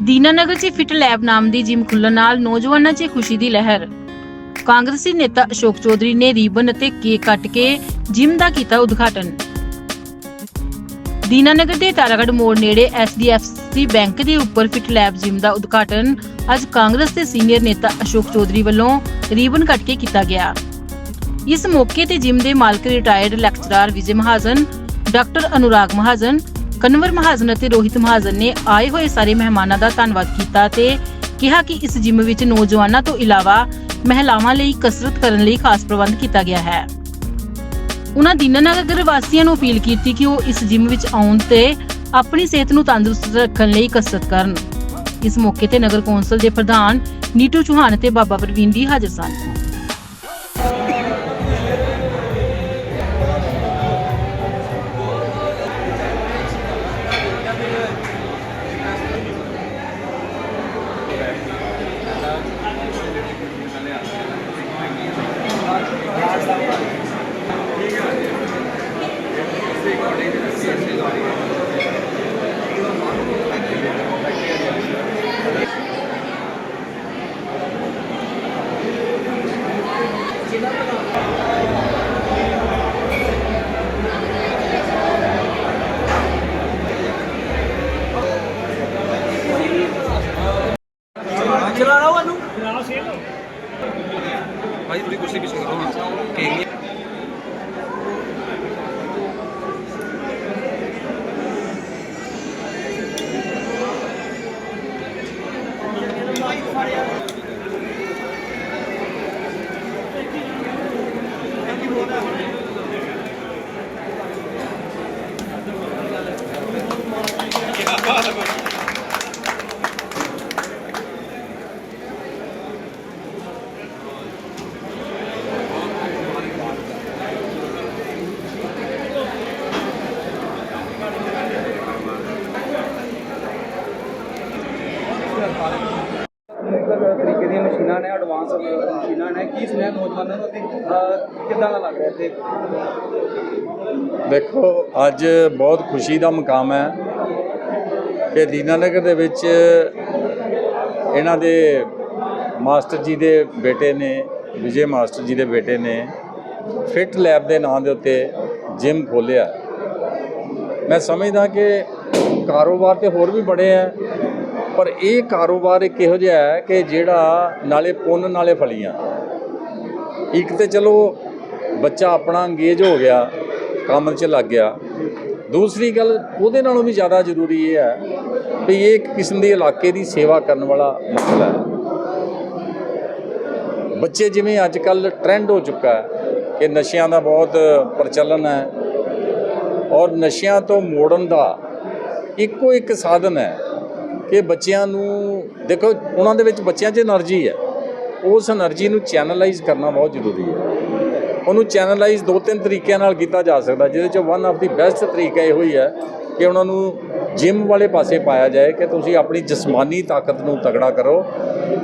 ਦੀਨਾਨਗਰ 'ਚ fit lab ਨਾਮ ਦੀ gym ਖੁੱਲਣ ਨਾਲ ਨੌਜਵਾਨਾਂ 'ਚ ਖੁਸ਼ੀ ਦੀ ਲਹਿਰ। ਕਾਂਗਰਸੀ ਨੇਤਾ ਅਸ਼ੋਕ ਚੌਧਰੀ ਨੇ ਰੀਬਨ ਅਤੇ ਕੇਕ ਕੱਟ ਕੇ ਜਿਮ ਦਾ ਕੀਤਾ ਉਦਘਾਟਨ। ਦੀਨਾਨਗਰ ਦੇ ਤਾਰਾਗੜ੍ਹ ਮੋੜ ਨੇੜੇ ਐਸਡੀਐਫਸੀ ਬੈਂਕ ਦੇ ਉੱਪਰ ਫਿਟ ਲੈਬ ਜਿਮ ਦਾ ਉਦਘਾਟਨ ਅੱਜ ਕਾਂਗਰਸ ਦੇ ਸੀਨੀਅਰ ਨੇਤਾ ਅਸ਼ੋਕ ਚੌਧਰੀ ਵੱਲੋਂ ਰੀਬਨ ਕੱਟ ਕੇ ਕੀਤਾ ਗਿਆ। ਇਸ ਮੌਕੇ ਤੇ ਜਿਮ ਦੇ ਮਾਲਕ retired lecturer Vijay Mahajan, doctor Anurag Mahajan Kanwar Mahajan ਅਤੇ ਰੋਹਿਤ ਮਹਾਜਨ ਨੇ ਆਏ ਹੋਏ ਸਾਰੇ ਮਹਿਮਾਨਾਂ ਦਾ ਧੰਨਵਾਦ ਕੀਤਾ ਤੇ ਕਿਹਾ ਕਿ ਇਸ ਜਿਮ ਵਿੱਚ ਨੌਜਵਾਨਾਂ ਤੋਂ ਇਲਾਵਾ ਮਹਿਲਾਵਾਂ ਲਈ ਕਸਰਤ ਕਰਨ ਲਈ ਖਾਸ ਪ੍ਰਬੰਧ ਕੀਤਾ ਗਿਆ ਹੈ। ਉਹਨਾਂ ਦੀਨਾਨਗਰ ਵਾਸੀਆਂ ਨੂੰ ਅਪੀਲ ਕੀਤੀ ਕਿ ਉਹ ਇਸ ਜਿਮ ਵਿੱਚ ਆਉਣ ਤੇ ਆਪਣੀ ਸਿਹਤ ਨੂੰ ਤੰਦਰੁਸਤ ਰੱਖਣ ਲਈ ਕਸਰਤ ਕਰਨ। ਇਸ ਮੌਕੇ ਤੇ ਨਗਰ ਕੌਂਸਲ ਦੇ ਪ੍ਰਧਾਨ ਨੀਟੂ ਚੌਹਾਨ ਅਤੇ ਬਾਬਾ ਪ੍ਰਵੀਨ ਵੀ ਹਾਜ਼ਰ ਸਨ ਭਾਈ ਥੋੜੀ ਕੁਰਸੀ ਪਿੱਛੇ ਕਰੋ ਹਾਂ ਕੇਕ ਨਹੀਂ ਤਰੀਕੇ ਦੀਆਂ ਮਸ਼ੀਨਾਂ ਨੇ ਐਡਵਾਂਸ ਮਸ਼ੀਨਾਂ ਨੇ ਕੀ ਸੁਣਿਆ ਨੌਜਵਾਨਾਂ ਨੂੰ ਅਤੇ ਅਹ, ਕਿੱਦਾਂ ਦੇਖੋ, ਅੱਜ ਬਹੁਤ ਖੁਸ਼ੀ ਦਾ ਮੁਕਾਮ ਹੈ ਕਿ ਦੀਨਾਨਗਰ ਦੇ ਵਿੱਚ ਇਹਨਾਂ ਦੇ ਮਾਸਟਰ ਜੀ ਦੇ ਬੇਟੇ ਨੇ, ਵਿਜੇ ਮਾਸਟਰ ਜੀ ਦੇ ਬੇਟੇ ਨੇ ਫਿਟ ਲੈਬ ਦੇ ਨਾਂ ਦੇ ਉੱਤੇ ਜਿਮ ਖੋਲ੍ਹਿਆ। ਮੈਂ ਸਮਝਦਾ ਕਿ ਕਾਰੋਬਾਰ ਤੇ ਹੋਰ ਵੀ ਬੜੇ ਆ, ਪਰ ਇਹ ਕਾਰੋਬਾਰ ਇੱਕ ਇਹੋ ਜਿਹਾ ਹੈ ਕਿ ਜਿਹੜਾ ਨਾਲੇ ਪੁੰਨ, ਨਾਲੇ ਫਲੀਆਂ। ਇੱਕ ਤੇ ਚਲੋ ਬੱਚਾ ਆਪਣਾ ਅੰਗੇਜ ਹੋ ਗਿਆ, ਕੰਮ 'ਚ ਲੱਗ ਗਿਆ। ਦੂਸਰੀ ਗੱਲ, ਉਹਦੇ ਨਾਲੋਂ ਵੀ ਜ਼ਿਆਦਾ ਜ਼ਰੂਰੀ ਇਹ ਹੈ ਕਿ ਇਹ ਇੱਕ ਕਿਸਮ ਦੀ ਇਲਾਕੇ ਦੀ ਸੇਵਾ ਕਰਨ ਵਾਲਾ ਮਸਲਾ ਹੈ। ਬੱਚੇ ਜਿਵੇਂ ਅੱਜ ਕੱਲ ਟ੍ਰੈਂਡ ਹੋ ਚੁੱਕਾ ਹੈ ਕਿ ਨਸ਼ਿਆਂ ਦਾ ਬਹੁਤ ਪ੍ਰਚਲਨ ਹੈ ਔਰ ਨਸ਼ਿਆਂ ਤੋਂ ਮੋੜਨ ਦਾ ਇੱਕੋ ਇੱਕ ਸਾਧਨ ਹੈ ਕਿ ਬੱਚਿਆਂ ਨੂੰ, ਦੇਖੋ, ਉਹਨਾਂ ਦੇ ਵਿੱਚ ਬੱਚਿਆਂ 'ਚ એનર્ਜੀ ਹੈ। ਉਸ એનર્ਜੀ ਨੂੰ ਚੈਨਲਾਈਜ਼ ਕਰਨਾ ਬਹੁਤ ਜ਼ਰੂਰੀ ਹੈ। ਉਹਨੂੰ ਚੈਨਲਾਈਜ਼ ਦੋ ਤਿੰਨ ਤਰੀਕਿਆਂ ਨਾਲ ਕੀਤਾ ਜਾ ਸਕਦਾ, ਜਿਹਦੇ ਚ ਵਨ ਆਫ ਦੀ ਬੈਸਟ ਤਰੀਕਾ ਇਹੋ ਹੀ ਹੈ ਕਿ ਉਹਨਾਂ ਨੂੰ ਜਿਮ ਵਾਲੇ ਪਾਸੇ ਪਾਇਆ ਜਾਏ ਕਿ ਤੁਸੀਂ ਆਪਣੀ ਜਿਸਮਾਨੀ ਤਾਕਤ ਨੂੰ ਤਗੜਾ ਕਰੋ।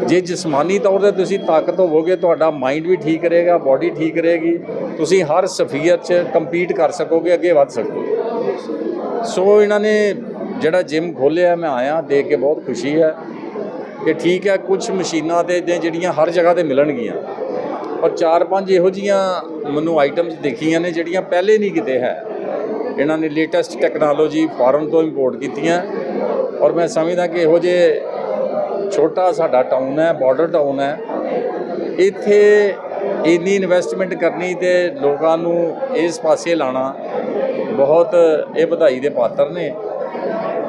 ਜੇ ਜਿਸਮਾਨੀ ਤੌਰ ਤੇ ਤੁਸੀਂ ਤਾਕਤ ਹੋਵੋਗੇ, ਤੁਹਾਡਾ ਮਾਈਂਡ ਵੀ ਠੀਕ ਰਹੇਗਾ ਬਾਡੀ ਠੀਕ ਰਹੇਗੀ, ਤੁਸੀਂ ਹਰ ਸਫੀਅਤ 'ਚ ਕੰਪੀਟ ਕਰ ਸਕੋਗੇ, ਅੱਗੇ ਵੱਧ ਸਕੋਗੇ। ਸੋ ਇਹਨਾਂ ਨੇ ਜਿਹੜਾ ਜਿਮ ਖੋਲ੍ਹਿਆ ਮੈਂ ਆਇਆ, ਦੇਖ ਕੇ ਬਹੁਤ ਖੁਸ਼ੀ ਹੈ ਕਿ ਠੀਕ ਹੈ ਕੁਝ ਮਸ਼ੀਨਾਂ ਤੇ ਨੇ ਜਿਹੜੀਆਂ ਹਰ ਜਗ੍ਹਾ ਤੇ ਮਿਲਣਗੀਆਂ। ਔਰ ਚਾਰ ਪੰਜ ਇਹੋ ਜੀਆਂ ਮੈਨੂੰ ਆਈਟਮਸ ਦੇਖੀਆਂ ਨੇ ਜਿਹੜੀਆਂ ਪਹਿਲੇ ਨਹੀਂ ਕਿਤੇ ਹੈ। ਇਹਨਾਂ ਨੇ ਲੇਟੈਸਟ ਟੈਕਨੋਲੋਜੀ ਫੋਰਨ ਤੋਂ ਇੰਪੋਰਟ ਕੀਤੀਆਂ। ਔਰ ਮੈਂ ਸਮਝਦਾ ਕਿ ਇਹੋ ਜਿਹੇ ਛੋਟਾ ਸਾਡਾ ਟਾਊਨ ਹੈ ਬਾਰਡਰ ਟਾਊਨ ਹੈ। ਇੱਥੇ ਇੰਨੀ ਇਨਵੈਸਟਮੈਂਟ ਕਰਨੀ ਤੇ ਲੋਕਾਂ ਨੂੰ ਇਸ ਪਾਸੇ ਲਾਣਾ ਬਹੁਤ ਇਹ ਵਧਾਈ ਦੇ ਪਾਤਰ ਨੇ।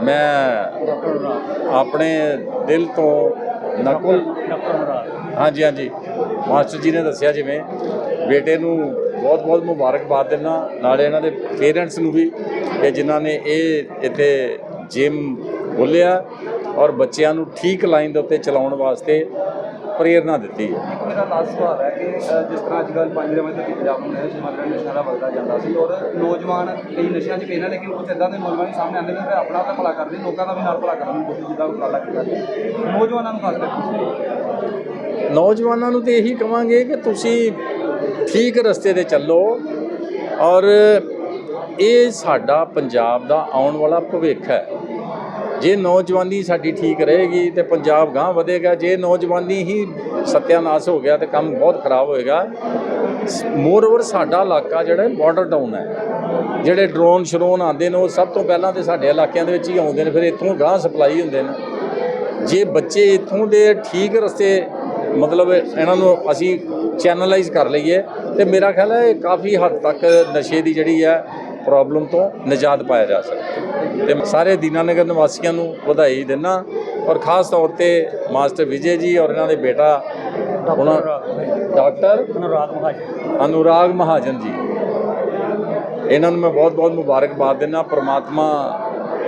ਮੈਂ ਆਪਣੇ ਦਿਲ ਤੋਂ ਨਕੁਲ ਹਾਂਜੀ ਹਾਂਜੀ। ਮਾਸਟਰ ਜੀ ਨੇ ਦੱਸਿਆ ਜਿਵੇਂ ਬੇਟੇ ਨੂੰ ਬਹੁਤ ਬਹੁਤ ਮੁਬਾਰਕਬਾਦ ਦਿੰਦਾ, ਨਾਲੇ ਇਹਨਾਂ ਦੇ ਪੇਰੈਂਟਸ ਨੂੰ ਵੀ ਕਿ ਜਿਨ੍ਹਾਂ ਨੇ ਇਹ ਇੱਥੇ ਜਿਮ ਖੋਲ੍ਹਿਆ ਔਰ ਬੱਚਿਆਂ ਨੂੰ ਠੀਕ ਲਾਈਨ ਦੇ ਉੱਤੇ ਚਲਾਉਣ ਵਾਸਤੇ ਪ੍ਰੇਰਣਾ ਦਿੱਤੀ ਹੈ। ਇੱਕ ਮੇਰਾ ਲਾਸਟ ਸਵਾਲ ਹੈ ਕਿ ਜਿਸ ਤਰ੍ਹਾਂ ਅੱਜ ਕੱਲ੍ਹ ਪੰਜ ਦੇ ਵਜੇ ਪੰਜਾਬ ਨੂੰ ਨਸ਼ਾ ਮਾਤਰਾ ਨਸ਼ਾ ਦਾ ਵੱਧਦਾ ਜਾਂਦਾ ਸੀ ਔਰ ਨੌਜਵਾਨ ਕਈ ਨਸ਼ਿਆਂ 'ਚ ਪਏ ਨੇ, ਲੇਕਿਨ ਕੁਝ ਇਦਾਂ ਦੇ ਨੌਜਵਾਨ ਵੀ ਸਾਹਮਣੇ ਆਉਂਦੇ ਨੇ ਕਿ ਆਪਣਾ ਤਾਂ ਭਲਾ ਕਰਦੇ ਲੋਕਾਂ ਦਾ ਵੀ ਨਾਲ ਭਲਾ ਕਰਨ ਦੀ ਕੋਸ਼ਿਸ਼ ਜਿੱਦਾਂ ਉਪਰਾਲਾ ਕੀਤਾ ਗਿਆ ਨੌਜਵਾਨਾਂ ਨੂੰ ਖਾਸ ਕਰਕੇ। ਨੌਜਵਾਨਾਂ ਨੂੰ ਤੇ ਇਹੀ ਕਵਾਂਗੇ ਕਿ ਤੁਸੀਂ ਠੀਕ ਰਸਤੇ ਤੇ ਚੱਲੋ ਔਰ ਇਹ ਸਾਡਾ ਪੰਜਾਬ ਦਾ ਆਉਣ ਵਾਲਾ ਭਵਿੱਖ ਹੈ। ਜੇ ਨੌਜਵਾਨੀ ਸਾਡੀ ਠੀਕ ਰਹੇਗੀ ਤੇ ਪੰਜਾਬ ਗਾਂਹ ਵਧੇਗਾ, ਜੇ ਨੌਜਵਾਨੀ ਹੀ ਸਤਿਆਨਾਸ਼ ਹੋ ਗਿਆ ਤੇ ਕੰਮ ਬਹੁਤ ਖਰਾਬ ਹੋਏਗਾ, ਮੋਰਓਵਰ ਸਾਡਾ ਇਲਾਕਾ ਜਿਹੜਾ ਬਾਰਡਰ ਟਾਊਨ ਹੈ। ਜਿਹੜੇ ਡਰੋਨ ਸ਼ਰੋਨ ਆਉਂਦੇ ਨੇ, ਉਹ ਸਭ ਤੋਂ ਪਹਿਲਾਂ ਤੇ ਸਾਡੇ ਇਲਾਕਿਆਂ ਦੇ ਵਿੱਚ ਹੀ ਆਉਂਦੇ ਨੇ, ਫਿਰ ਇੱਥੋਂ ਗਾਂਹ ਸਪਲਾਈ ਹੁੰਦੇ ਨੇ। ਜੇ ਬੱਚੇ ਇੱਥੋਂ ਦੇ ਠੀਕ ਰਸਤੇ ਮਤਲਬ ਇਹਨਾਂ ਨੂੰ ਅਸੀਂ ਚੈਨਲਾਈਜ਼ ਕਰ ਲਈਏ ਤੇ ਮੇਰਾ ਖਿਆਲ ਹੈ ਇਹ ਕਾਫੀ ਹੱਦ ਤੱਕ ਨਸ਼ੇ ਦੀ ਜਿਹੜੀ ਹੈ ਪ੍ਰੋਬਲਮ ਤੋਂ ਨਿਜਾਤ ਪਾਇਆ ਜਾ ਸਕਦਾ। ਤੇ ਸਾਰੇ ਦੀਨਾਨਗਰ ਨਿਵਾਸੀਆਂ ਨੂੰ ਵਧਾਈ ਦਿੰਦਾ ਔਰ ਖਾਸ ਤੌਰ ਤੇ ਮਾਸਟਰ ਵਿਜੇ ਜੀ ਔਰ ਇਹਨਾਂ ਦੇ ਬੇਟਾ ਉਹਨਾਂ ਡਾਕਟਰ ਅਨੁਰਾਗ ਮਹਾਜਨ। ਅਨੁਰਾਗ ਮਹਾਜਨ ਜੀ। ਇਹਨਾਂ ਨੂੰ ਮੈਂ ਬਹੁਤ ਬਹੁਤ ਮੁਬਾਰਕਬਾਦ ਦਿੰਦਾ ਪ੍ਰਮਾਤਮਾ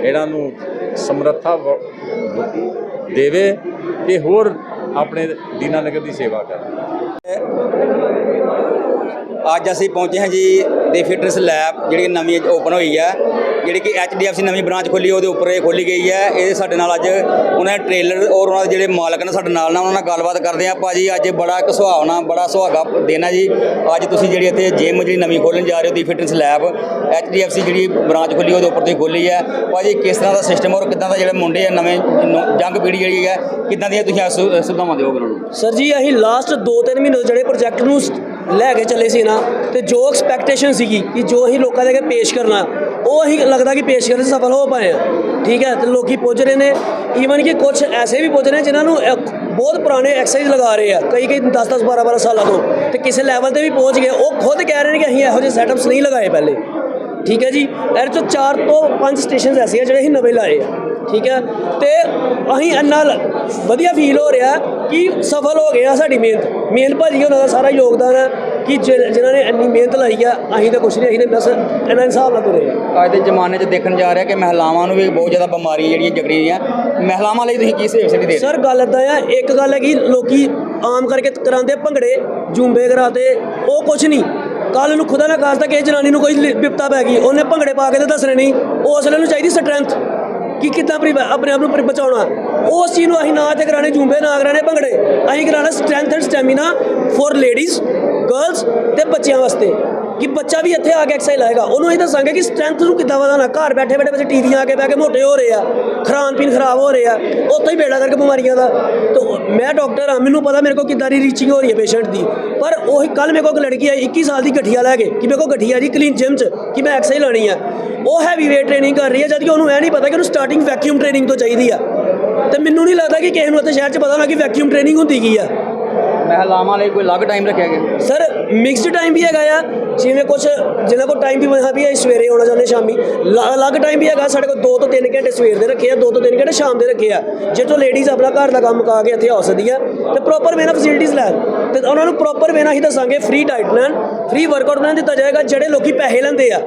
ਇਹਨਾਂ ਨੂੰ ਸਮਰੱਥਾ ਦੇਵੇ ਕਿ ਹੋਰ ਆਪਣੇ ਦੀਨਾਨਗਰ ਦੀ ਸੇਵਾ ਕਰਨ ਅੱਜ ਅਸੀਂ ਪਹੁੰਚੇ ਹਾਂ ਜੀ ਦੇ ਫਿਟਨੈਸ ਲੈਬ, ਜਿਹੜੀ ਨਵੀਂ ਓਪਨ ਹੋਈ ਹੈ। ਜਿਹੜੀ ਕਿ HDFC ਨਵੀਂ ਬ੍ਰਾਂਚ ਖੋਲੀ ਉਹਦੇ ਉੱਪਰ ਇਹ ਖੋਲੀ ਗਈ ਹੈ। ਇਹ ਸਾਡੇ ਨਾਲ ਅੱਜ ਉਹਨਾਂ ਦੇ ਟ੍ਰੇਲਰ ਔਰ ਉਹਨਾਂ ਦੇ ਜਿਹੜੇ ਮਾਲਕ ਨੇ ਸਾਡੇ ਨਾਲ ਨਾਲ ਉਹਨਾਂ ਨਾਲ ਗੱਲਬਾਤ ਕਰਦੇ ਆ ਭਾਜੀ ਅੱਜ ਬੜਾ ਇੱਕ ਸੁਹਾਵਣਾ, ਬੜਾ ਸੁਹਾਗਾ ਦਿਨ ਹੈ ਜੀ। ਅੱਜ ਤੁਸੀਂ ਜਿਹੜੀ ਇੱਥੇ ਜਿਮ ਜਿਹੜੀ ਨਵੀਂ ਖੋਲਣ ਜਾ ਰਹੇ ਹੋ ਦੀ ਫਿਟਨੈਸ ਲੈਬ HDFC ਜਿਹੜੀ ਬ੍ਰਾਂਚ ਖੋਲੀ ਉਹਦੇ ਉੱਪਰ ਤੁਸੀਂ ਖੋਲੀ ਹੈ। ਭਾਜੀ ਕਿਸ ਤਰ੍ਹਾਂ ਦਾ ਸਿਸਟਮ ਔਰ ਕਿੱਦਾਂ ਦਾ ਜਿਹੜੇ ਮੁੰਡੇ ਆ, ਨਵੇਂ ਜੰਗ ਪੀੜ੍ਹੀ ਜਿਹੜੀ ਹੈ, ਕਿੱਦਾਂ ਦੀਆਂ ਤੁਸੀਂ ਸੁ- ਸੁਵਿਧਾਵਾਂ ਦਿਓਗੇ ਉਹਨਾਂ ਨੂੰ? ਸਰ ਜੀ, ਅਸੀਂ ਲਾਸਟ 2-3 ਮਹੀਨੇ ਤੋਂ ਜਿਹੜੇ ਪ੍ਰੋਜੈਕਟ ਨੂੰ ਲੈ ਕੇ ਚੱਲੇ ਸੀ ਨਾ ਤੇ ਜੋ ਐਕਸਪੈਕਟੇਸ਼ਨ ਸੀਗੀ ਕਿ ਜੋ ਅਸੀਂ ਲੋਕਾਂ ਦੇ ਅੱਗੇ ਪੇਸ਼ ਕਰਨਾ ਉਹ ਅਸੀਂ ਲੱਗਦਾ ਕਿ ਪੇਸ਼ ਕਰਨ 'ਚ ਸਫਲ ਹੋ ਪਾਏ ਆ। ਠੀਕ ਹੈ ਤੇ ਲੋਕੀ ਪੁੱਜ ਰਹੇ ਨੇ। ਈਵਨ ਕਿ ਕੁਝ ਐਸੇ ਵੀ ਪੁੱਜ ਰਹੇ ਨੇ ਜਿਨ੍ਹਾਂ ਨੂੰ ਅ, ਬਹੁਤ ਪੁਰਾਣੇ ਐਕਸਰਸਾਈਜ਼ ਲਗਾ ਰਹੇ ਆ ਕਈ ਕਈ 10-10 12-12 ਸਾਲਾਂ ਤੋਂ। ਤੇ ਕਿਸੇ ਲੈਵਲ ਤੇ ਵੀ ਪਹੁੰਚ ਗਏ ਉਹ ਖੁਦ ਕਹਿ ਰਹੇ ਨੇ ਕਿ ਅਸੀਂ ਇਹੋ ਜਿਹੇ ਸੈਟਅਪਸ ਨਹੀਂ ਲਗਾਏ ਪਹਿਲੇ। ਠੀਕ ਹੈ ਜੀ ਇਹਦੇ ਚੋਂ 4 ਤੋਂ 5 ਸਟੇਸ਼ਨਸ ਐਸੇ ਆ ਜਿਹੜੇ ਅਸੀਂ ਨਵੇਂ ਲਾਏ ਆ। ਠੀਕ ਹੈ? ਤੇ ਅਸੀਂ ਇੰਨਾ ਵਧੀਆ ਫੀਲ ਹੋ ਰਿਹਾ ਕਿ ਸਫਲ ਹੋ ਗਏ ਆ ਸਾਡੀ ਮਿਹਨਤ। ਮੇਨ ਭਾਜੀ ਉਹਨਾਂ ਦਾ ਸਾਰਾ ਯੋਗਦਾਨ ਹੈ ਕਿ ਜਿਨ੍ਹਾਂ ਨੇ ਇੰਨੀ ਮਿਹਨਤ ਲਾਈ ਆ ਅਸੀਂ ਤਾਂ ਕੁਛ ਨਹੀਂ ਅਸੀਂ ਤਾਂ ਬਸ ਇਹਨਾਂ ਹਿਸਾਬ ਨਾਲ ਤੁਰੇ ਆ। ਅੱਜ ਦੇ ਜ਼ਮਾਨੇ 'ਚ ਦੇਖਣ ਜਾ ਰਿਹਾ ਕਿ ਮਹਿਲਾਵਾਂ ਨੂੰ ਵੀ ਬਹੁਤ ਜ਼ਿਆਦਾ ਬਿਮਾਰੀਆਂ ਜਿਹੜੀਆਂ ਜਗੜੀ ਰਹੀਆਂ ਮਹਿਲਾਵਾਂ ਲਈ ਤੁਸੀਂ ਕੀ ਸੇਵ ਸੇਵੀ ਦੇ ਰਹੇ ਸਰ ਗੱਲ ਏਦਾਂ ਆ ਇੱਕ ਗੱਲ ਹੈ ਕਿ ਲੋਕੀ ਆਮ ਕਰਕੇ ਕਰਾਉਂਦੇ ਭੰਗੜੇ ਜੂੰਬੇ ਕਰਾਤੇ ਉਹ ਕੁਛ ਨਹੀਂ। ਕੱਲ ਨੂੰ ਖੁਦਾ ਨਾ ਖਾਸਤਾ ਕਿ ਜਨਾਨੀ ਨੂੰ ਕੋਈ ਬਿਪਤਾ ਪੈ ਗਈ ਉਹਨੇ ਭੰਗੜੇ ਪਾ ਕੇ ਤੇ ਦੱਸਣੇ ਨਹੀਂ ਉਸ ਨੂੰ ਚਾਹੀਦੀ ਸਟਰੈਂਥ ਕਿ ਕਿੱਦਾਂ ਆਪਣੇ ਆਪ ਨੂੰ ਬਚਾਉਣਾ? ਉਸ ਚੀਜ਼ ਨੂੰ ਅਸੀਂ ਨਾ ਤੇ ਕਰਾਣੇ ਜੂੰਬੇ ਨਾ ਕਰਾਣੇ ਭੰਗੜੇ। ਅਸੀਂ ਕਰਾਣਾ strength and stamina for ladies girls ਤੇ ਬੱਚਿਆਂ ਵਾਸਤੇ ਕਿ ਬੱਚਾ ਵੀ ਇੱਥੇ ਆ ਕੇ ਐਕਸਰਸਾਈਜ਼ ਲਾਏਗਾ। ਉਹਨੂੰ ਇਹ ਦੱਸਾਂਗੇ ਕਿ ਸਟਰੈਂਥ ਨੂੰ ਕਿੱਦਾਂ ਵਧਾਉਣਾ। ਘਰ ਬੈਠੇ ਬੈਠੇ ਬੱਚੇ ਟੀਵੀਆਂ ਆ ਕੇ ਬਹਿ ਕੇ ਮੋਟੇ ਹੋ ਰਹੇ ਆ ਖਾਣ ਪੀਣ ਖਰਾਬ ਹੋ ਰਹੇ ਆ, ਉੱਥੋਂ ਹੀ ਬੇੜਾ ਕਰਕੇ ਬਿਮਾਰੀਆਂ ਦਾ। ਤੇ ਮੈਂ ਡਾਕਟਰ ਆ ਮੈਨੂੰ ਪਤਾ ਮੇਰੇ ਕੋਲ ਕਿੱਦਾਂ ਦੀ ਰੀਚਿੰਗ ਹੋ ਰਹੀ ਹੈ ਪੇਸ਼ੈਂਟ ਦੀ। ਪਰ ਉਹ ਕੱਲ ਮੇਰੇ ਕੋਲ ਇੱਕ ਲੜਕੀ ਆਈ 21 ਸਾਲ ਦੀ ਗਠੀਆ ਲੈ ਕੇ, ਕਿ ਮੇਰੇ ਕੋਲ ਗਠੀਆ ਜੀ ਕਲੀਨ ਜਿਮ 'ਚ ਕਿ ਮੈਂ ਐਕਸਰਸਾਈਜ਼ ਲਾਣੀ ਆ। ਉਹ ਹੈਵੀ ਵੇਟ ਟ੍ਰੇਨਿੰਗ ਕਰ ਰਹੀ ਹੈ ਜਦ ਕਿ ਉਹਨੂੰ ਇਹ ਨਹੀਂ ਪਤਾ ਕਿ ਉਹਨੂੰ ਸਟਾਰਟਿੰਗ ਵੈਕਿਊਮ ਟ੍ਰੇਨਿੰਗ ਤੋਂ ਚਾਹੀਦੀ ਆ। ਤੇ ਮੈਨੂੰ ਨਹੀਂ ਲੱਗਦਾ ਕਿ ਕਿਸੇ ਨੂੰ ਇੱਥੇ ਸ਼ਹਿਰ 'ਚ ਪਤਾ ਹੋਣਾ ਕਿ ਵੈਕਿਊਮ ਟ੍ਰੇਨਿੰਗ ਹੁੰਦੀ ਕੀ ਆ। ਮਹਿਲਾਵਾਂ ਲਈ ਕੋਈ ਅਲੱਗ ਟਾਈਮ ਰੱਖਿਆ ਗਿਆ। ਸਰ ਮਿਕਸਡ ਟਾਈਮ ਵੀ ਹੈਗਾ ਆ, ਜਿਵੇਂ ਕੁਝ ਜਿਹਨਾਂ ਕੋਲ ਟਾਈਮ ਵੀ ਹਾਂ ਵੀ ਅਸੀਂ ਸਵੇਰੇ ਆਉਣਾ ਚਾਹੁੰਦੇ ਸ਼ਾਮੀ ਅਲੱਗ ਟਾਈਮ ਵੀ ਹੈਗਾ, ਸਾਡੇ ਕੋਲ 2 ਤੋਂ 3 ਘੰਟੇ ਸਵੇਰ ਦੇ ਰੱਖੇ ਆ 2 ਤੋਂ 3 ਘੰਟੇ ਸ਼ਾਮ ਦੇ ਰੱਖੇ ਆ। ਜੇ ਤੋਂ ਲੇਡੀਜ਼ ਆਪਣਾ ਘਰ ਦਾ ਕੰਮ ਮੁਕਾ ਕੇ ਇੱਥੇ ਆ ਸਕਦੀ ਆ ਤੇ ਪ੍ਰੋਪਰ ਵੇ ਨਾਲ ਫੈਸਿਲਿਟੀਜ਼ ਲੈਣ ਤੇ ਉਹਨਾਂ ਨੂੰ ਪ੍ਰੋਪਰ ਵੇ ਨਾਲ ਹੀ ਦੱਸਾਂਗੇ free diet plan free workout plan ਦਿੱਤਾ ਜਾਏਗਾ, ਜਿਹੜੇ ਲੋਕੀ ਪੈਸੇ ਲੈਂਦੇ ਆ।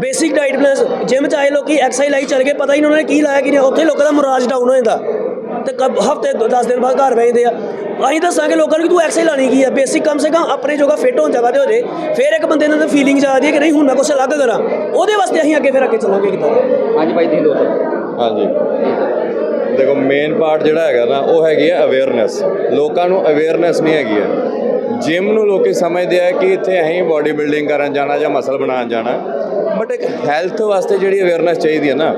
ਬੇਸਿਕ ਡਾਈਟ ਪਲਾਨ ਜਿਮ ਚ ਆਏ ਲੋਕੀ ਐਕਸਰਸਾਈਜ਼ ਲਾਈ ਚੱਲ ਗਏ, ਪਤਾ ਹੀ ਨਹੀਂ ਉਹਨਾਂ ਨੇ ਕੀ ਲਾਇਆ, ਕਿ ਨਹੀਂ, ਉੱਥੇ ਲੋਕਾਂ ਦਾ ਮੁਰਾਜ ਡਾਊਨ ਹੋ ਜਾਂਦਾ। ਤੇ ਹਫ਼ਤੇ 10 ਦਿਨ ਬਾਅਦ ਘਰ ਬੈਠਦੇ ਆ। ਅਸੀਂ ਦੱਸਾਂਗੇ ਲੋਕਾਂ ਨੂੰ ਕਿ ਤੂੰ ਐਕਸਰਸਾਈਜ਼ ਲਾਣੀ ਕੀ ਆ ਬੇਸਿਕ ਕਮ ਸੇ ਕਮ ਆਪਣੇ ਜੋਗਾ ਫਿੱਟ ਹੋਣ ਜਗ੍ਹਾ ਤੇ ਹੋ ਜੇ। ਫਿਰ ਇੱਕ ਬੰਦੇ ਨੂੰ ਫੀਲਿੰਗ ਜਾਂਦੀ ਹੈ ਕਿ ਨਹੀਂ ਹੁਣ ਮੈਂ ਕੁਛ ਅਲੱਗ ਕਰਾਂ। ਉਹਦੇ ਵਾਸਤੇ ਅਸੀਂ ਅੱਗੇ ਫਿਰ ਅੱਗੇ ਚੱਲਾਂਗੇ ਕਿਦਾਂ? ਹਾਂਜੀ ਭਾਈ ਤੁਸੀਂ ਦੋ। ਹਾਂਜੀ। ਦੇਖੋ ਮੇਨ ਪਾਰਟ ਜਿਹੜਾ ਹੈਗਾ ਨਾ ਉਹ ਹੈਗੀ ਹੈ ਅਵੇਅਰਨੈਸ ਲੋਕਾਂ ਨੂੰ ਅਵੇਅਰਨੈਸ ਨਹੀਂ ਹੈਗੀ ਹੈ। ਜਿਮ ਨੂੰ ਲੋਕੀ ਸਮਝਦੇ ਆ ਕਿ ਇੱਥੇ ਅਸੀਂ ਬਾਡੀ ਬਿਲਡਿੰਗ ਕਰਨ ਜਾਣਾ ਜਾਂ ਮਸਲ ਬਣਾਉਣ ਜਾਣਾ। ਬਟ ਇੱਕ ਹੈਲਥ ਵਾਸਤੇ ਜਿਹੜੀ ਅਵੇਅਰਨੈਸ ਚਾਹੀਦੀ ਹੈ ਨਾ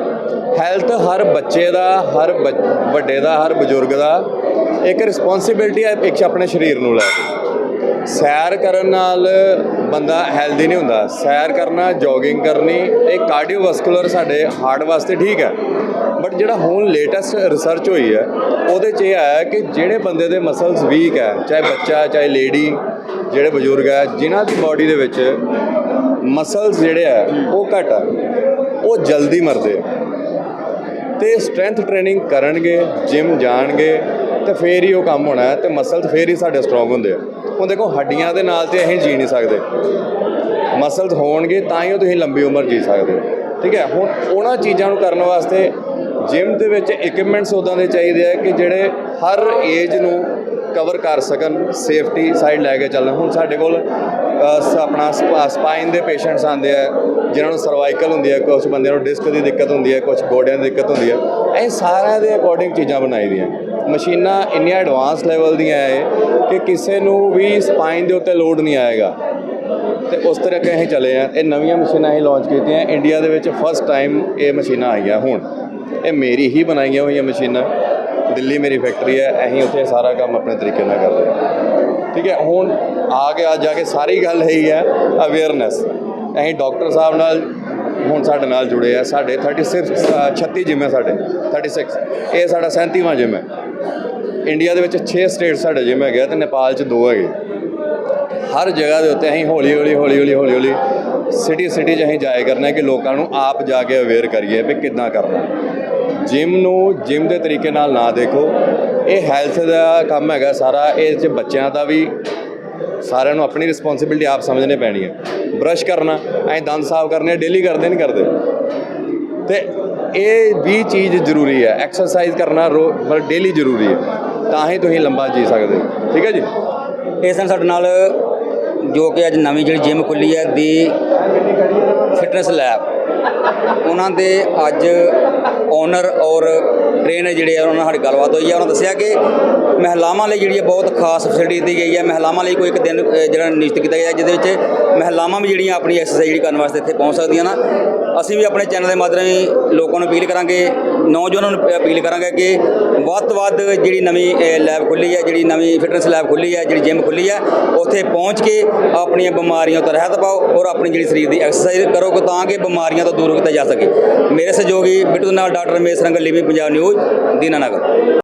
ਹੈਲਥ ਹਰ ਬੱਚੇ ਦਾ, ਹਰ ਬ- ਵੱਡੇ ਦਾ, ਹਰ ਬਜ਼ੁਰਗ ਦਾ ਇੱਕ ਰਿਸਪੌਂਸਿਬਿਲਟੀ ਹੈ, ਇੱਕ ਆਪਣੇ ਸਰੀਰ ਨੂੰ ਲੈ ਕੇ। ਸੈਰ ਕਰਨ ਨਾਲ ਬੰਦਾ ਹੈਲਦੀ ਨਹੀਂ ਹੁੰਦਾ। ਸੈਰ ਕਰਨਾ ਜੋਗਿੰਗ ਕਰਨੀ, ਇਹ ਕਾਰਡੀਓਵੈਸਕੂਲਰ ਸਾਡੇ ਹਾਰਟ ਵਾਸਤੇ ਠੀਕ ਹੈ। ਬਟ ਜਿਹੜਾ ਹੁਣ ਲੇਟੈਸਟ ਰਿਸਰਚ ਹੋਈ ਹੈ, ਉਹਦੇ 'ਚ ਇਹ ਆਇਆ ਕਿ ਜਿਹੜੇ ਬੰਦੇ ਦੇ ਮਸਲਸ ਵੀਕ ਹੈ, ਚਾਹੇ ਬੱਚਾ, ਚਾਹੇ ਲੇਡੀ ਜਿਹੜੇ ਬਜ਼ੁਰਗ ਹੈ, ਜਿਨ੍ਹਾਂ ਦੀ ਬਾਡੀ ਦੇ ਵਿੱਚ ਮਸਲਸ ਜਿਹੜੇ ਆ ਉਹ ਘੱਟ ਆ ਉਹ ਜਲਦੀ ਮਰਦੇ ਆ ਤੇ ਸਟਰੈਂਥ ਟ੍ਰੇਨਿੰਗ ਕਰਨਗੇ ਜਿਮ ਜਾਣਗੇ ਤੇ ਫੇਰ ਹੀ ਉਹ ਕੰਮ ਹੋਣਾ ਹੈ ਤੇ ਮਸਲ ਫੇਰ ਹੀ ਸਾਡੇ ਸਟਰੋਂਗ ਹੁੰਦੇ ਆ। ਹੁਣ ਦੇਖੋ ਹੱਡੀਆਂ ਦੇ ਨਾਲ ਤੇ ਅਸੀਂ ਜੀ ਨਹੀਂ ਸਕਦੇ। ਮਸਲਸ ਹੋਣਗੇ ਤਾਂ ਹੀ ਉਹ ਤੁਸੀਂ ਲੰਬੀ ਉਮਰ ਜੀ ਸਕਦੇ ਹੋ। ਠੀਕ ਹੈ ਹੁਣ ਉਹਨਾਂ ਚੀਜ਼ਾਂ ਨੂੰ ਕਰਨ ਵਾਸਤੇ ਜਿਮ ਦੇ ਵਿੱਚ ਇਕਵਿਪਮੈਂਟਸ ਉਦਾਂ ਦੇ ਚਾਹੀਦੇ ਆ ਕਿ ਜਿਹੜੇ ਹਰ ਏਜ ਨੂੰ ਕਵਰ ਕਰ ਸਕਣ ਸੇਫਟੀ ਸਾਈਡ ਲੈ ਕੇ ਚੱਲਣ। ਹੁਣ ਸਾਡੇ ਕੋਲ ਅ, ਸ- ਆਪਣਾ ਸਪਾਈਨ ਦੇ ਪੇਸ਼ੈਂਟਸ ਆਉਂਦੇ ਆ ਜਿਨ੍ਹਾਂ ਨੂੰ ਸਰਵਾਈਕਲ ਹੁੰਦੀ ਹੈ ਕੁਝ ਬੰਦਿਆਂ ਨੂੰ ਡਿਸਕ ਦੀ ਦਿੱਕਤ ਹੁੰਦੀ ਹੈ ਕੁਝ ਗੋਡਿਆਂ ਦੀ ਦਿੱਕਤ ਹੁੰਦੀ ਹੈ, ਇਹ ਸਾਰਿਆਂ ਦੇ ਅਕੋਰਡਿੰਗ ਚੀਜ਼ਾਂ ਬਣਾਈ ਦੀਆਂ। ਮਸ਼ੀਨਾਂ ਇੰਨੀਆਂ ਐਡਵਾਂਸ ਲੈਵਲ ਦੀਆਂ ਹੈ ਕਿ ਕਿਸੇ ਨੂੰ ਵੀ ਸਪਾਈਨ ਦੇ ਉੱਤੇ ਲੋਡ ਨਹੀਂ ਆਏਗਾ। ਤੇ ਉਸ ਤਰ੍ਹਾਂ ਕਿ ਅਸੀਂ ਚੱਲੇ ਆ ਇਹ ਨਵੀਆਂ ਮਸ਼ੀਨਾਂ ਅਸੀਂ ਲਾਂਚ ਕੀਤੀਆਂ ਇੰਡੀਆ ਦੇ ਵਿੱਚ ਫਸਟ ਟਾਈਮ ਇਹ ਮਸ਼ੀਨਾਂ ਆਈਆਂ ਹੁਣ। ਇਹ ਮੇਰੀ ਹੀ ਬਣਾਈਆਂ ਹੋਈਆਂ ਮਸ਼ੀਨਾਂ, ਦਿੱਲੀ ਮੇਰੀ ਫੈਕਟਰੀ ਹੈ, ਅਸੀਂ ਉੱਥੇ ਸਾਰਾ ਕੰਮ ਆਪਣੇ ਤਰੀਕੇ ਨਾਲ ਕਰਦੇ ਹਾਂ। ਠੀਕ ਹੈ, ਹੁਣ ਆ ਕੇ ਅੱਜ ਜਾ ਕੇ ਸਾਰੀ ਗੱਲ ਇਹੀ ਹੈ ਅਵੇਅਰਨੈਸ ਅਸੀਂ ਡਾਕਟਰ ਸਾਹਿਬ ਨਾਲ ਹੁਣ ਸਾਡੇ ਨਾਲ ਜੁੜੇ ਆ ਸਾਡੇ 36 ਅ, 36 ਜਿਮ ਹੈ ਸਾਡੇ 36 ਇਹ ਸਾਡਾ 37ਵਾਂ ਜਿਮ ਹੈ ਇੰਡੀਆ ਦੇ ਵਿੱਚ 6 ਸਟੇਟ ਸਾਡੇ ਜਿਮ ਹੈਗੇ ਆ ਤੇ ਨੇਪਾਲ 'ਚ ਦੋ ਹੈਗੇ। ਹਰ ਜਗ੍ਹਾ ਦੇ ਉੱਤੇ ਅਸੀਂ ਹੌਲੀ ਹੌਲੀ ਹੌਲੀ ਹੌਲੀ ਹੌਲੀ ਹੌਲੀ ਸਿਟੀ ਸਿਟੀ 'ਚ ਅਸੀਂ ਜਾਇਆ ਕਰਨਾ ਹੈ ਕਿ ਲੋਕਾਂ ਨੂੰ ਆਪ ਜਾ ਕੇ ਅਵੇਅਰ ਕਰੀਏ ਵੀ ਕਿੱਦਾਂ ਕਰਨਾ। ਜਿਮ ਨੂੰ ਜਿਮ ਦੇ ਤਰੀਕੇ ਨਾਲ ਨਾ ਦੇਖੋ। ਇਹ ਹੈਲਥ ਦਾ ਕੰਮ ਹੈਗਾ ਸਾਰਾ ਇਹ 'ਚ ਬੱਚਿਆਂ ਦਾ ਵੀ ਸਾਰਿਆਂ ਨੂੰ ਆਪਣੀ ਰਿਸਪੌਂਸਿਬਿਲਟੀ ਆਪ ਸਮਝਣੀ ਪੈਣੀ ਹੈ। ਬ੍ਰਸ਼ ਕਰਨਾ, ਐਂ ਦੰਦ ਸਾਫ਼ ਕਰਨੇ ਡੇਲੀ ਕਰਦੇ ਨਹੀਂ ਕਰਦੇ। ਤੇ ਇਹ ਵੀ ਚੀਜ਼ ਜ਼ਰੂਰੀ ਹੈ ਐਕਸਰਸਾਈਜ਼ ਕਰਨਾ ਰੋ, ਮਤਲਬ ਡੇਲੀ ਜ਼ਰੂਰੀ ਹੈ, ਤਾਂ ਹੀ ਤੁਸੀਂ ਲੰਬਾ ਜੀ ਸਕਦੇ ਹੋ। ਠੀਕ ਹੈ ਜੀ? ਇਸ ਦਿਨ ਸਾਡੇ ਨਾਲ ਜੋ ਕਿ ਅੱਜ ਨਵੀਂ ਜਿਹੜੀ ਜਿਮ ਖੁੱਲੀ ਹੈ, ਦੀ ਫਿਟਨੈਸ ਲੈਬ ਉਹਨਾਂ ਦੇ ਅੱਜ ਓਨਰ ਔਰ ਟ੍ਰੇਨਰ ਜਿਹੜੇ ਆ, ਉਹਨਾਂ ਨਾਲ ਸਾਡੀ ਗੱਲਬਾਤ ਹੋਈ ਹੈ। ਉਹਨਾਂ ਦੱਸਿਆ ਕਿ ਮਹਿਲਾਵਾਂ ਲਈ ਜਿਹੜੀ ਹੈ ਬਹੁਤ ਖਾਸ ਫੈਸਿਲਿਟੀ ਦਿੱਤੀ ਗਈ ਹੈ। ਮਹਿਲਾਵਾਂ ਲਈ ਕੋਈ ਇੱਕ ਦਿਨ ਜਿਹੜਾ ਨਿਸ਼ਚਿਤ ਕੀਤਾ ਗਿਆ, ਜਿਹਦੇ ਵਿੱਚ ਮਹਿਲਾਵਾਂ ਵੀ ਜਿਹੜੀਆਂ ਆਪਣੀ ਐਕਸਰਸਾਈਜ਼ ਜਿਹੜੀ ਕਰਨ ਵਾਸਤੇ ਇੱਥੇ ਪਹੁੰਚ ਸਕਦੀਆਂ ਨਾ, ਅਸੀਂ ਵੀ ਆਪਣੇ ਚੈਨਲ ਦੇ ਮਾਧਿਅਮ ਰਾਹੀਂ ਲੋਕਾਂ ਨੂੰ ਅਪੀਲ ਕਰਾਂਗੇ, ਨੌਜਵਾਨਾਂ ਨੂੰ ਅਪੀਲ ਕਰਾਂਗੇ ਕਿ ਵੱਧ ਤੋਂ ਵੱਧ ਜਿਹੜੀ ਨਵੀਂ ਲੈਬ ਖੁੱਲੀ ਹੈ, ਜਿਹੜੀ ਨਵੀਂ ਫਿਟਨੈਸ ਲੈਬ ਖੁੱਲੀ ਹੈ, ਜਿਹੜੀ ਜਿਮ ਖੁੱਲੀ ਹੈ, ਉੱਥੇ ਪਹੁੰਚ ਕੇ ਆਪਣੀਆਂ ਬਿਮਾਰੀਆਂ ਤੋਂ ਰਹਿਤ ਪਾਓ ਔਰ ਆਪਣੀ ਜਿਹੜੀ ਸਰੀਰ ਦੀ ਐਕਸਰਸਾਈਜ਼ ਕਰੋ ਤਾਂ ਕਿ ਬਿਮਾਰੀਆਂ ਤੋਂ ਦੂਰ ਕੀਤਾ ਜਾ ਸਕੇ। ਮੇਰੇ ਸਹਿਯੋਗੀ ਬਿੱਟੂ ਦੇ ਨਾਲ ਡਾਕਟਰ ਰਮੇਸ਼ ਰੰਗਲ ਲਿਵੀ ਪੰਜਾਬ ਨਿਊਜ਼ ਦੀਨਾਨਗਰ